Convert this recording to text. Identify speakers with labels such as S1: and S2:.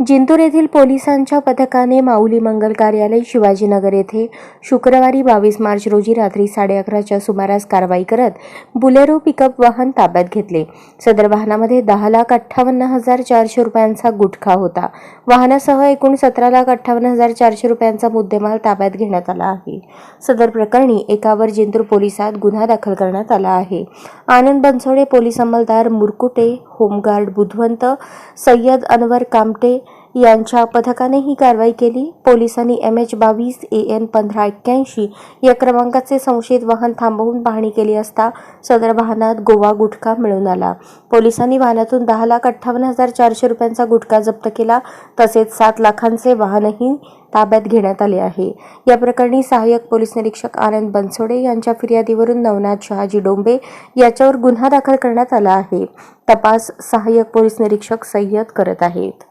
S1: जिंतूर येथील पोलिसांच्या पथकाने माऊली मंगल कार्यालय शिवाजीनगर येथे शुक्रवारी बावीस मार्च रोजी रात्री साडे अकराच्या सुमारास कारवाई करत बुलेरो पिकअप वाहन ताब्यात घेतले. सदर वाहनामध्ये दहा लाख अठ्ठावन्न हजार चारशे रुपयांचा गुटखा होता. वाहनासह एकूण सतरा लाख अठ्ठावन्न हजार चारशे रुपयांचा मुद्देमाल ताब्यात घेण्यात आला आहे. सदर प्रकरणी एकावर जिंतूर पोलिसात गुन्हा दाखल करण्यात आला आहे. आनंद बनसोडे पोलीस अंमलदार मुरकुटे होमगार्ड बुधवंत सय्यद अनवर कामटे यांच्या पथकाने ही कारवाई केली. पोलिसांनी एम एच बावीस ए एन पंधरा एक्क्याऐंशी या क्रमांकाचे संशयित वाहन थांबवून पाहणी केली असता सदर वाहनात गोवा गुटखा मिळून आला. पोलिसांनी वाहनातून दहा लाख अठ्ठावन्न हजार चारशे रुपयांचा गुटखा जप्त केला. तसेच सात लाखांचे वाहनही ताब्यात घेण्यात आले आहे. या प्रकरणी सहाय्यक पोलीस निरीक्षक आनंद बनसोडे यांच्या फिर्यादीवरून नवनाथ शहाजी डोंबे याच्यावर गुन्हा दाखल करण्यात आला आहे. तपास सहाय्यक पोलीस निरीक्षक सय्यद करत आहेत.